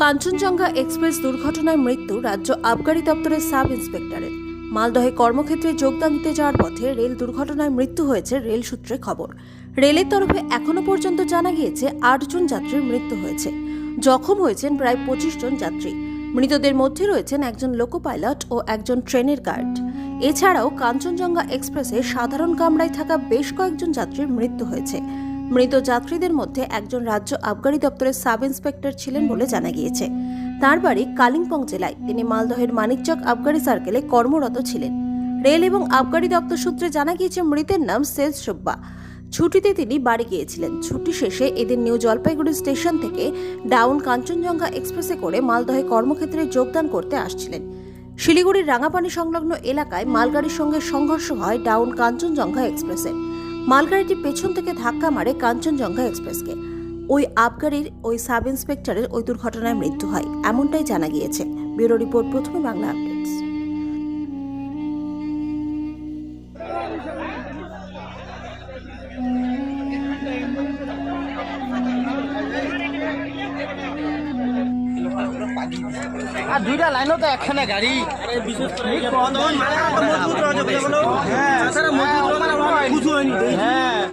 Kanchenjunga express দুর্ঘটনায় মৃত্যু রাজ্য আবগারি দপ্তরের সাব ইন্সপেক্টরের। মালদহে কর্মক্ষেত্রে যোগদান দিতে যাওয়ার পথে রেল দুর্ঘটনায় মৃত্যু হয়েছে রেল সূত্রে খবর। রেলের তরফে এখনও পর্যন্ত জানা গিয়েছে আটজন যাত্রীর মৃত্যু হয়েছে। জখম হয়েছেন প্রায় পঁচিশ জন যাত্রী। মৃতদের মধ্যে রয়েছেন একজন লোকো পাইলট ও একজন ট্রেনের গার্ড। এছাড়াও কাঞ্চনজঙ্ঘা এক্সপ্রেসে সাধারণ কামরায় থাকা বেশ কয়েকজন যাত্রীর মৃত্যু হয়েছে। মৃত যাত্রীদের মধ্যে একজন রাজ্য আবগারি দপ্তরের সাব ইন্সপেক্টর ছিলেন বলে জানা গিয়েছে। তার বাড়ি কালিম্পং জেলায়। তিনি মালদহের মানিকচক আবগারি সার্কেলে কর্মরত ছিলেন। রেল এবং আবগারি দপ্তর সূত্রে জানা গিয়েছে, মৃতের নাম সেজ সুব্বা। ছুটিতে তিনি বাড়ি গিয়েছিলেন। ছুটি শেষে এদিন নিউ জলপাইগুড়ি স্টেশন থেকে ডাউন কাঞ্চনজঙ্ঘা এক্সপ্রেসে করে মালদহে কর্মক্ষেত্রে যোগদান করতে আসছিলেন। শিলিগুড়ির রাঙাপানি সংলগ্ন এলাকায় মালগাড়ির সঙ্গে সংঘর্ষ হয় ডাউন কাঞ্চনজঙ্ঘা এক্সপ্রেসে। মালগাড়িটি পেছন থেকে ধাক্কা মারে কাঞ্চনজঙ্ঘা এক্সপ্রেসকে। ওই আবগারির ওই সাব ইন্সপেক্টরের ওই দুর্ঘটনায় মৃত্যু হয় এমনটাই জানা গিয়েছে। ব্যুরো রিপোর্ট প্রথমে বাংলা আপডেটস। আর দুইটা লাইনও তো একখানে গাড়ি। হ্যাঁ।